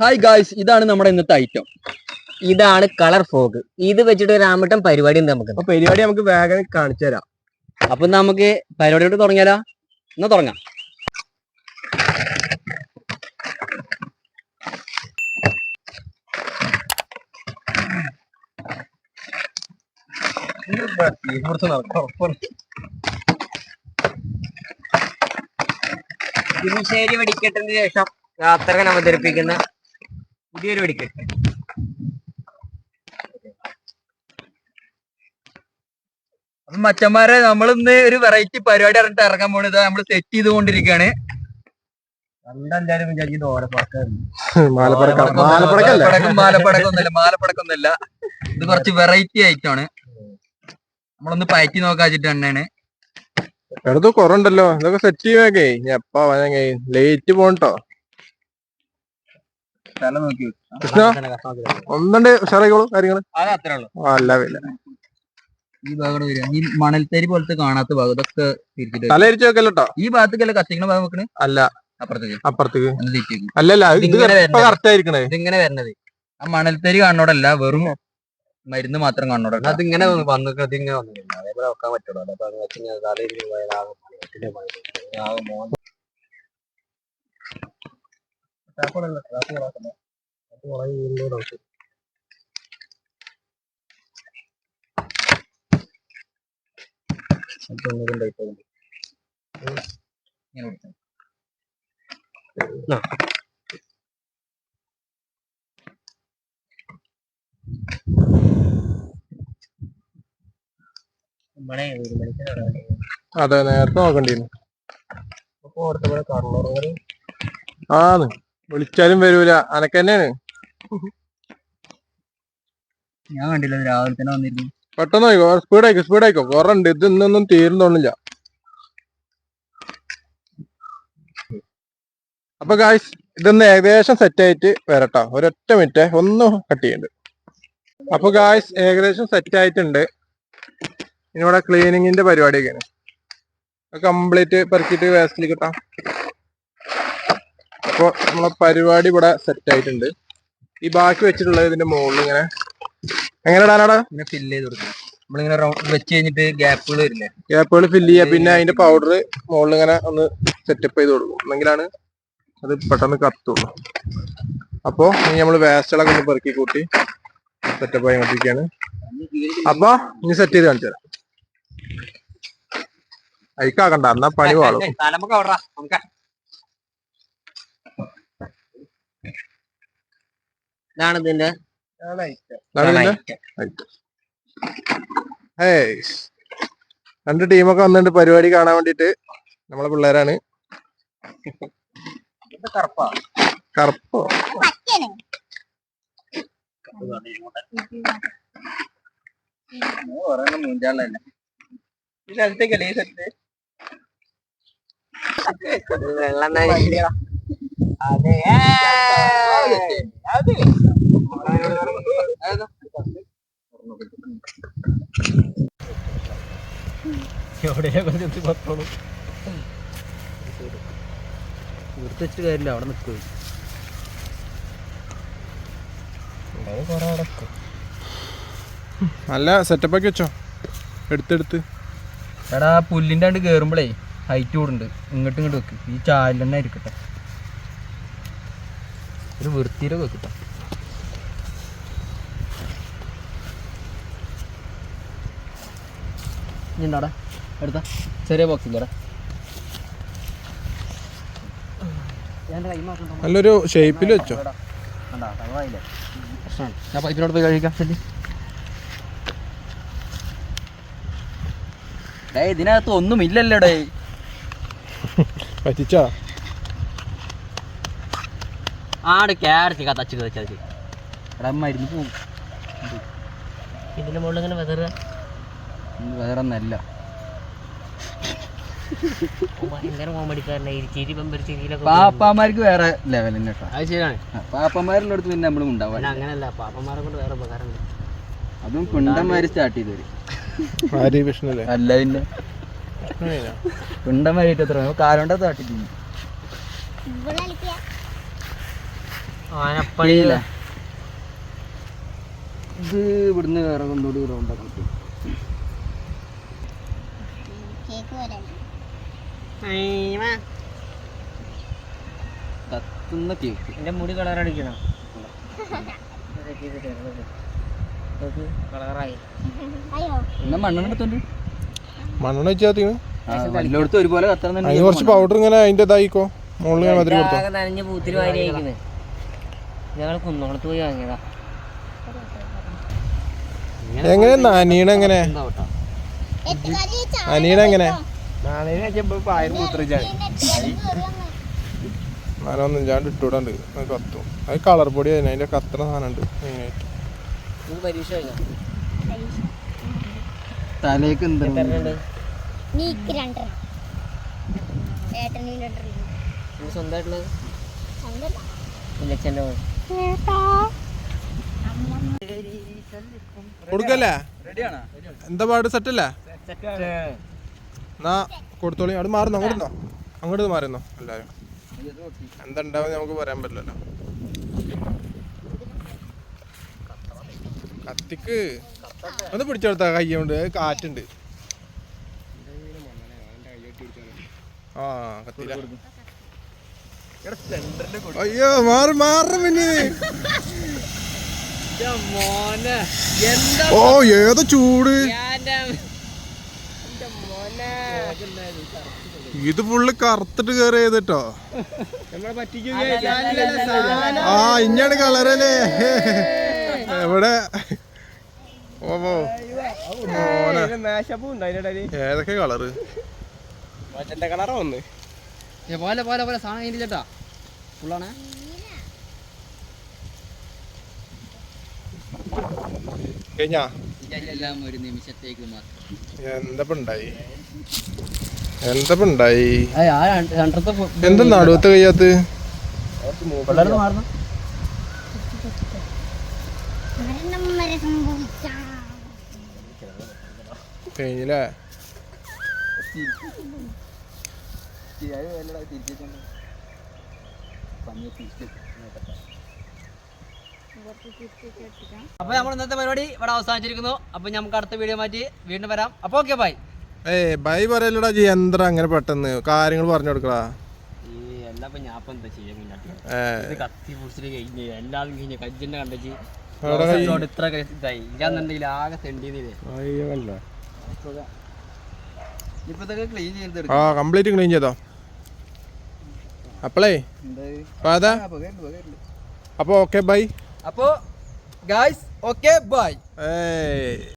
Hi guys ഇതാണ് നമ്മുടെ ഇന്നത്തെ ഐറ്റം ഇതാണ് കളർ ഫോഗ് ഇത് വെച്ചിട്ട് ഒരു ആമട്ടം പരിപാടി ഉണ്ട് നമുക്ക്. അപ്പൊ പരിപാടി നമുക്ക് വേഗം കാണിച്ചു തരാം. അപ്പൊ നമുക്ക് പരിപാടിയോട് തുടങ്ങിയാലോ? എന്നാ തുടങ്ങാം. ശരി വെടിക്കെട്ടിന് ശേഷം യാത്രകൻ അവതരിപ്പിക്കുന്ന പുതിയൊരു വെടിക്ക്. അപ്പൊ മച്ചന്മാരെ നമ്മളിന്ന് ഒരു വെറൈറ്റി പരിപാടി ഇറങ്ങി ഇറങ്ങാൻ പോണത് നമ്മൾ സെറ്റ് ചെയ്തുകൊണ്ടിരിക്കുകയാണ് മാലപ്പടക്കം മാലപ്പടക്കം മാലപ്പടക്കൊന്നുമല്ല ഇത് കുറച്ച് വെറൈറ്റി ഐറ്റം ആണ് നമ്മളൊന്ന് പയറ്റി നോക്കാച്ചിട്ട് തന്നെയാണ് എടുത്ത് കുറണ്ടല്ലോ ഇതൊക്കെ സെറ്റ് ചെയ്യാൻ എപ്പാ ലേറ്റ് പോണട്ടോ. സ്ഥലം നോക്കി കൃഷ്ണ ഒന്നുണ്ട് ഉഷാറായിക്കോളൂ കാര്യങ്ങൾ. അത് അത്രേ ഉള്ളൂ. അല്ല വില ഈ ഭാഗം വരിക. ഈ മണൽത്തരി പോലത്തെ കാണാത്ത ഭാഗം ഇതൊക്കെ തിരിച്ചിട്ട് തല ഇരിച്ചു വെക്കല്ലോ ഈ ഭാഗത്തേക്കല്ല കത്തിക്കണ ഭാഗം വെക്കണേ? അല്ല. അപ്പുറത്തേക്ക്. അപ്പുറത്തേക്ക്. അല്ലല്ല ഇത് ഇതിങ്ങനെ ഇപ്പൊ വരണത്. കറക്റ്റ് ആയിരിക്കണേ. ഇതിങ്ങനെ വരണത്. ആ മണൽത്തരി കാണോടല്ല വെറും മരുന്ന് മാത്രം കാണോടല്ല അതിങ്ങനെ വന്നു ഇങ്ങനെ വന്നിട്ടില്ല അതേപോലെ വെക്കാൻ പറ്റുള്ളൂ. അപ്പൊ അത് വെച്ച് കഴിഞ്ഞാൽ തലയിൽ ഇങ്ങനെ കൊടുത്താ. നമ്മളെ ഒരു അതെ നേരത്തെ നോക്കണ്ടിരുന്നു ആന്ന്. വിളിച്ചാലും വരൂല. അനക്ക് തന്നെയാണ് ഞാൻ കണ്ടില്ല രാവിലെ തന്നെ വന്നിരുന്നു. പെട്ടെന്ന് ആയിക്കോ സ്പീഡ് ആയിക്കോ സ്പീഡ് ആയിക്കോ. കുറണ്ട് ഇത് ഇന്നൊന്നും തീരുന്നോണില്ല അപ്പൊ ഗായ്സ് ഇതൊന്ന് ഏകദേശം സെറ്റ് ആയിട്ട് വരട്ടോ. ഒരൊറ്റ മിനിറ്റ് ഒന്ന് കട്ട് ചെയ്യണ്ട്. അപ്പൊ ഗായ്സ് ഏകദേശം സെറ്റ് ആയിട്ടുണ്ട്. ഇനി ഇവിടെ ക്ലീനിങ്ങിന്റെ പരിപാടിയൊക്കെയാണ്. കംപ്ലീറ്റ് പെറുക്കിയിട്ട് വേസ്റ്റിൽ കിട്ടാം അപ്പൊ നമ്മളെ പരിപാടി ഇവിടെ സെറ്റ് ആയിട്ടുണ്ട്. ഈ ബാക്കി വെച്ചിട്ടുള്ളത് ഇതിന്റെ മുകളിൽ ഇങ്ങനെ. എങ്ങനെ ഇടാനാടാ? ഇങ്ങനെ ഫില്ല് ചെയ്ത് കൊടുക്കും നമ്മളിങ്ങനെ വെച്ച് കഴിഞ്ഞിട്ട് ഗ്യാപ്പുകൾ വരില്ലേ? ഗ്യാപ്പുകൾ ഫില്ല് ചെയ്യുക പിന്നെ അതിന്റെ പൗഡർ മുകളിൽ ഇങ്ങനെ ഒന്ന് സെറ്റപ്പ് ചെയ്ത് കൊടുക്കും. എന്നെങ്കിലാണ് അത് പെട്ടെന്ന് കത്തുള്ളൂ. അപ്പോ ഇനി നമ്മൾ വേസ്റ്റുകളൊക്കെ ഒന്ന് പെറുക്കി കൂട്ടി സെറ്റപ്പ് ആയി ആയിക്കൊണ്ടിരിക്കുകയാണ് അപ്പൊ ഇനി സെറ്റ് ചെയ്ത് കാണിച്ചു തരാം. അയക്കാക്കണ്ട എന്നാ പണി വാളും തലമുക്ക് അവിടെ നമുക്ക് ഇതാണ് ഇതിന്റെ രണ്ട് ടീമൊക്കെ വന്നിട്ടുണ്ട് പരിപാടി കാണാൻ വേണ്ടിട്ട് നമ്മളെ പിള്ളേരാണ്. കറുപ്പാ? വെള്ളം അതെ. അതെ വെച്ചിട്ട് കാര്യമില്ല അവിടെ നിൽക്കും നല്ല സെറ്റപ്പ് ആക്കി വെച്ചോ? എടുത്തെടുത്ത് എടാ പുല്ലിന്റെ അണ്ട് കേറുമ്പോഴേ ഹൈറ്റ് കൂടുണ്ട്. ഇങ്ങോട്ട് ഇങ്ങോട്ട് വെക്ക്. ഈ ചാലിൽ തന്നെ ഇരിക്കട്ടെ ഒരു വൃത്തിയിലൊക്കെ വെക്കട്ടെ ഉണ്ടാടാ എടുത്ത. ചെറിയ ബോക്സ് ഇല്ലടാ നല്ലൊരു ഷേപ്പിൽ വെച്ചോ. ഞാൻ പൈപ്പിനോട് പോയി കഴിക്കാം ശരി. ഡേ ഇതിനകത്ത് ഒന്നും ഇല്ലല്ലോ ഡേ പറ്റിച്ചോ? ആട് ക്യാരറ്റ് കത്തച്ചു കത്തച്ചു റമ്മായിരുന്നു പോകും പോവും. ഇതിന്റെ മുകളിൽ ഇങ്ങനെ വെതറുക. വേറെ ഒന്നല്ല പാപ്പാമാർക്ക് വേറെ ലെവൽ തന്നെ കേട്ടോ അത് ശരിയാണ്. പാപ്പന്മാരുടെ അടുത്ത് പിന്നെ നമ്മളും ഉണ്ടാവുക പിന്നെ അങ്ങനല്ല പാപ്പന്മാരെ കൊണ്ട് വേറെ ഉപകാരമുണ്ട്. അതും പിണ്ടന്മാര് സ്റ്റാർട്ട് ചെയ്തു അല്ല പിന്നെ. പിണ്ടന്മാരായിട്ട് എത്ര? കാലോണ്ട സ്റ്റാർട്ട് ആനപ്പണിയില്ല ഇത് ഇവിടുന്ന് വേറെ കൊണ്ടോടി റൗണ്ടാക്കാൻ കേക്ക് പോലെ കത്തുന്ന കേക്ക്. എന്റെ മുടി കളർ അടിക്കണം. കളറായി അയ്യോ. എന്നാ മണ്ണെണ്ണ എടുത്തോണ്ട്? മണ്ണെണ്ണ വെച്ചാൽ എല്ലായിടത്തും ഒരുപോലെ അതിന് കുറച്ച് പൗഡർ ഇങ്ങനെ അതിന്റെ ഇതായിക്കോ. മുകളിൽ ഇങ്ങനെ മതിരി കൊടുത്തോ. ആകെ നനഞ്ഞ പൂത്തിരി വാരി ഞങ്ങൾ കുന്നോളത്ത് പോയി വാങ്ങിയതാ. എങ്ങനെ? നനീണ നനീണ എങ്ങനെ? ഞാനൊന്നും ചാണ്ട് അത് കത്തും. അത് കളർ പൊടി തന്നെ അതിന്റെ കത്തണ സാധനം ഉണ്ട് മെയിനായിട്ട് തലേക്ക് എന്താ കൊടുക്കല്ലേ? പാട്? സെറ്റ് അല്ലേ എന്നാ കൊടുത്തോളി. അവിടെ മാറുന്നോ അങ്ങോട്ടോ അങ്ങോട്ട് മാറുന്നോ എല്ലാവരും എന്താ ഉണ്ടാവും നമുക്ക് പറയാൻ പറ്റില്ലല്ലോ. കത്തിക്ക്. ഒന്ന് പിടിച്ചെടുത്ത കൈ കൊണ്ട് കാറ്റുണ്ട്. ആ കത്തില്ല. അയ്യോ മാറി മാറും പിന്നെ ഓ ഏതോ ചൂട്? ഇത് ഫുള്ള് കറുത്തിട്ട് കേറി ചെയ്തിട്ടോ ആ ഇഞ്ഞാണ് കളറല്ലേ എവിടെ? ഓ ഓ. മോനെ ഏതൊക്കെ കളറ് പോലെ പോലെ പോലെ സാധനം കഴിഞ്ഞ ചേട്ടാ ഫുള്ളാണ് കഴിഞ്ഞാ? എല്ലാം ഒരു നിമിഷത്തേക്ക് മാത്രം. എന്തപ്പ ഉണ്ടായി എന്തപ്പ ഉണ്ടായി ആ രണ്ടത്തെ എന്താ നടുവത്തെ കയ്യാത്ത് പിള്ളേർ മാറണം. മരണം വരെ സംഭവിച്ച കഴിഞ്ഞില്ലേ അപ്പൊ നമ്മൾ ഇന്നത്തെ പരിപാടി ഇവിടെ അവസാനിച്ചിരിക്കുന്നു. അപ്പൊ നമുക്ക് അടുത്ത വീഡിയോ മാറ്റി വീണ്ടും വരാം. അപ്പൊ ഓക്കെ ബൈ ഏ ബൈ പറയല്ലടാ ജി എന്താ അങ്ങനെ പെട്ടെന്ന്? കാര്യങ്ങൾ പറഞ്ഞു കൊടുക്കടാ. ആ കംപ്ലീറ്റ് ക്ലീൻ ചെയ്തോ? അപ്പളേ. അപ്പൊ ഓക്കെ ബൈ അപ്പോ ഗായ്സ് ഓക്കെ ബൈ ഏയ്